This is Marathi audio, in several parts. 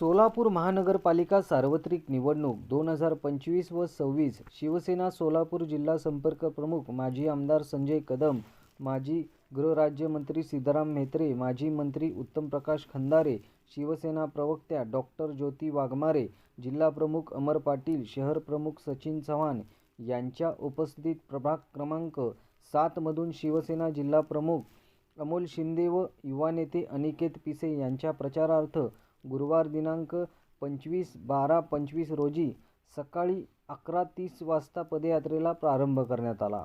सोलापूर महानगरपालिका सार्वत्रिक निवडणूक दोन हजार पंचवीस व सव्वीस. शिवसेना सोलापूर जिल्हा संपर्क प्रमुख माजी आमदार संजय कदम माजी गृहराज्यमंत्री सिद्धराम म्हेत्रे माजी मंत्री उत्तमप्रकाश खंदारे शिवसेना प्रवक्त्या डॉक्टर ज्योती वाघमारे जिल्हाप्रमुख अमर पाटील शहर प्रमुख सचिन चव्हाण यांच्या उपस्थितीत प्रभाग क्रमांक सातमधून शिवसेना जिल्हाप्रमुख अमोल शिंदे व युवा नेते अनिकेत पिसे यांच्या प्रचारार्थ गुरुवार दिनांक पंचवीस बारा पंचवीस रोजी सकाळी अकरा तीस वाजता पदयात्रेला प्रारंभ करण्यात आला.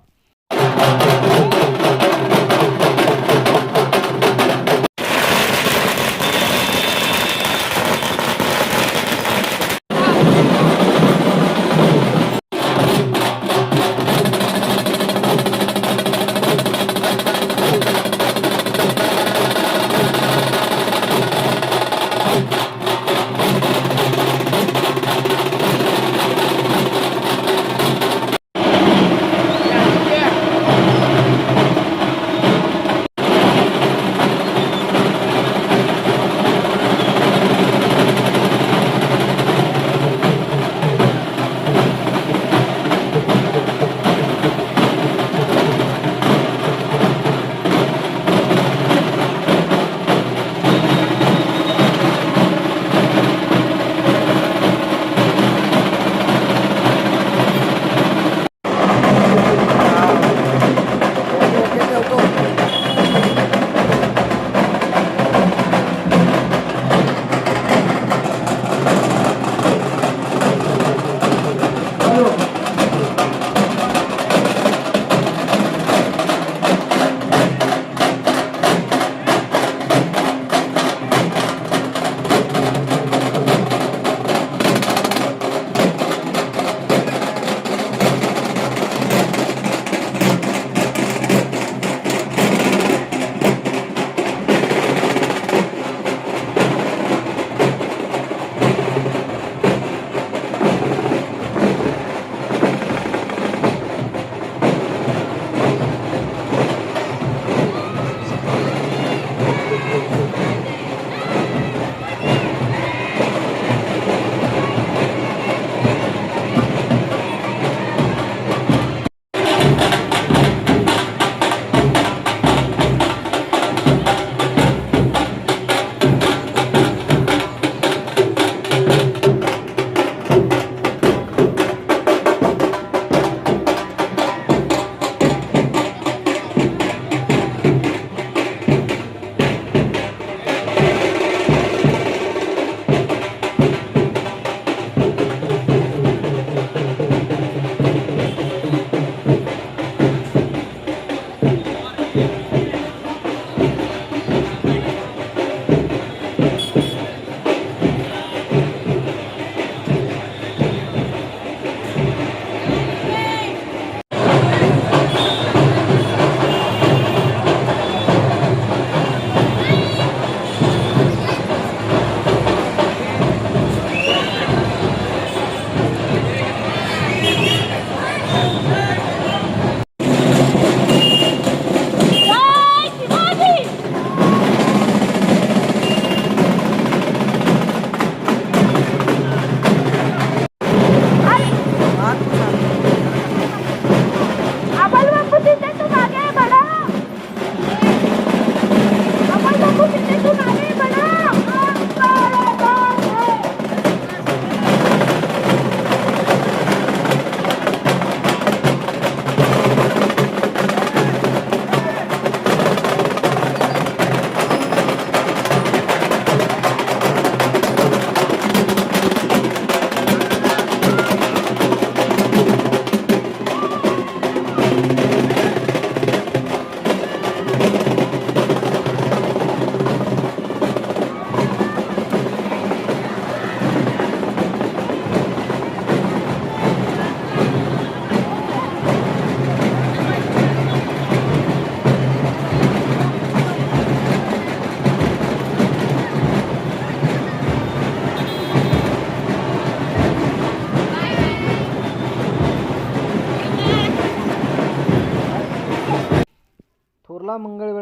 जय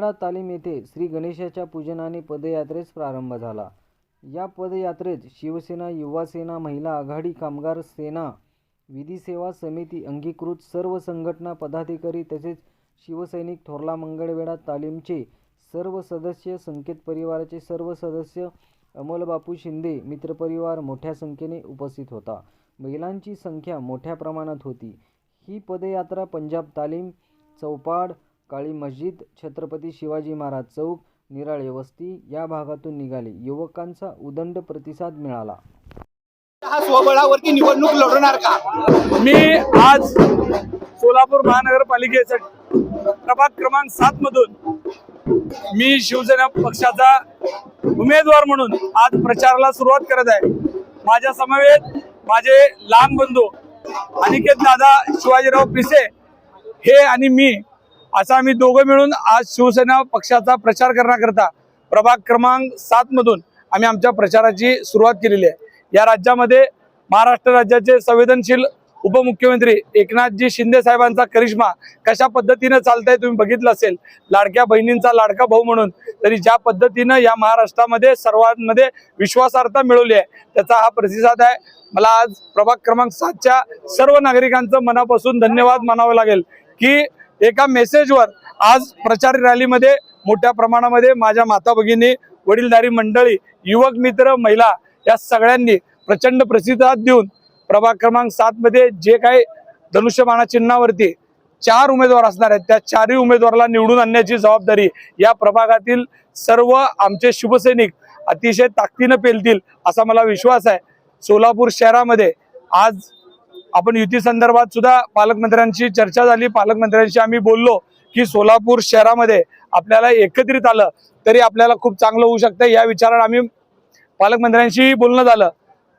थोरला तालीम येथे श्री गणेशाच्या पूजनाने पदयात्रेस प्रारंभ झाला. या पदयात्रेत शिवसेना युवासेना महिला आघाडी कामगार सेना विधी सेवा समिती अंगीकृत सर्व संघटना पदाधिकारी तसेच शिवसैनिक थोरला मंगळवेढा तालीमचे सर्व सदस्य संकेत परिवाराचे सर्व सदस्य अमोलबापू शिंदे मित्रपरिवार मोठ्या संख्येने उपस्थित होता. महिलांची संख्या मोठ्या प्रमाणात होती. ही पदयात्रा पंजाब तालीम चौपाड काळी मस्जिद छत्रपती शिवाजी महाराज चौक निराळे वस्ती या भागातून निघाली. युवकांचा उदंड प्रतिसाद मिळाला. हा स्वबळावरती निवडणूक लढवणार का? मी आज सोलापूर महानगरपालिकेसाठी प्रभाग क्रमांक सात मधून मी शिवसेना पक्षाचा उमेदवार म्हणून आज प्रचाराला सुरुवात करत आहे. माझ्या समवेत माझे लहान बंधू अनिकेत दादा शिवाजीराव पिसे हे आणि मी असं आम्ही दोघं मिळून आज शिवसेना पक्षाचा प्रचार करण्याकरता प्रभाग क्रमांक सात मधून आम्ही आमच्या प्रचाराची सुरुवात केलेली आहे. या राज्यामध्ये महाराष्ट्र राज्याचे संवेदनशील उपमुख्यमंत्री एकनाथजी शिंदे साहेबांचा करिश्मा कशा पद्धतीनं चालत आहे तुम्ही बघितलं असेल. लाडक्या बहिणींचा लाडका भाऊ म्हणून. तरी ज्या पद्धतीनं या महाराष्ट्रामध्ये सर्वांमध्ये विश्वासार्हता मिळवली आहे त्याचा हा प्रतिसाद आहे. मला आज प्रभाग क्रमांक सातच्या सर्व नागरिकांचं मनापासून धन्यवाद मानावं लागेल की एका मेसेजवर आज प्रचार रॅलीमध्ये मोठ्या प्रमाणामध्ये माझ्या माता भगिनी वडीलधारी मंडळी युवक मित्र महिला या सगळ्यांनी प्रचंड प्रतिसाद देऊन प्रभाग क्रमांक सातमध्ये जे काही धनुष्यबाणा चिन्हावरती चार उमेदवार असणार आहेत त्या चारही उमेदवाराला निवडून आणण्याची जबाबदारी या प्रभागातील सर्व आमचे शिवसैनिक अतिशय ताकदीनं पेलतील असा मला विश्वास आहे. सोलापूर शहरामध्ये आज आपण युती संदर्भात सुद्धा पालकमंत्र्यांशी चर्चा झाली. पालकमंत्र्यांशी आम्ही बोललो की सोलापूर शहरामध्ये आपल्याला एकत्रित आलं तरी आपल्याला खूप चांगलं होऊ शकतं. या विचारात आम्ही पालकमंत्र्यांशी बोलणं झालं.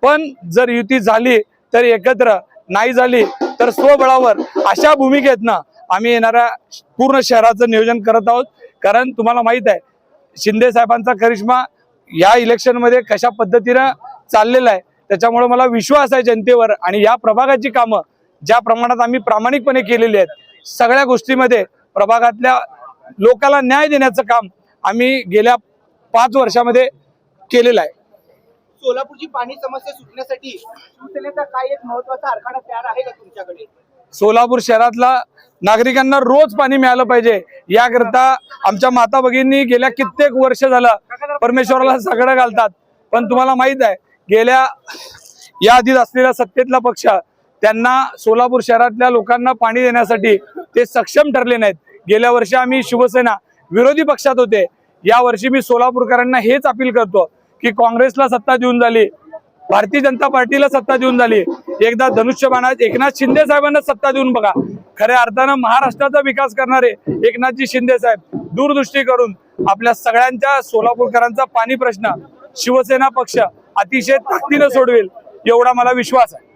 पण जर युती झाली तर एकत्र नाही झाली तर स्वबळावर अशा भूमिकेतनं आम्ही येणाऱ्या पूर्ण शहराचं नियोजन करत आहोत. कारण तुम्हाला माहीत आहे शिंदे साहेबांचा करिश्मा या इलेक्शनमध्ये कशा पद्धतीनं चाललेला आहे त्याच्यामुळे मला विश्वास आहे जनतेवर आणि या प्रभागाची कामं ज्या प्रमाणात आम्ही प्रामाणिकपणे केलेली आहेत सगळ्या गोष्टीमध्ये प्रभागातल्या लोकांना न्याय देण्याचं काम आम्ही गेल्या पाच वर्षामध्ये केलेलं आहे. सोलापूरची पाणी समस्या सुटण्यासाठी शिवसेनेचा काय एक महत्त्वाचा आराखडा तयार आहे का तुमच्याकडे? सोलापूर शहरातला नागरिकांना रोज पाणी मिळालं पाहिजे याकरता आमच्या माता भगिनी गेल्या कित्येक वर्ष झालं परमेश्वराला सगळं घालतात. पण तुम्हाला माहीत आहे गेल्या या आधीच असलेला सत्तेतला पक्ष त्यांना सोलापूर शहरातल्या लोकांना पाणी देण्यासाठी ते सक्षम ठरले नाहीत. गेल्या वर्षी आम्ही शिवसेना विरोधी पक्षात होते. या वर्षी मी सोलापूरकरांना हेच अपील करतो की काँग्रेसला सत्ता देऊन झाली भारतीय जनता पार्टीला सत्ता देऊन झाली. एकदा धनुष्यबाणा एकनाथ शिंदे साहेबांना सत्ता देऊन बघा. खऱ्या अर्थानं महाराष्ट्राचा विकास करणारे एकनाथजी शिंदे साहेब दूरदृष्टी करून आपल्या सगळ्यांच्या सोलापूरकरांचा पाणी प्रश्न शिवसेना पक्ष अतिशय ताकदीनं सोडवेल. एवढा मला विश्वास आहे.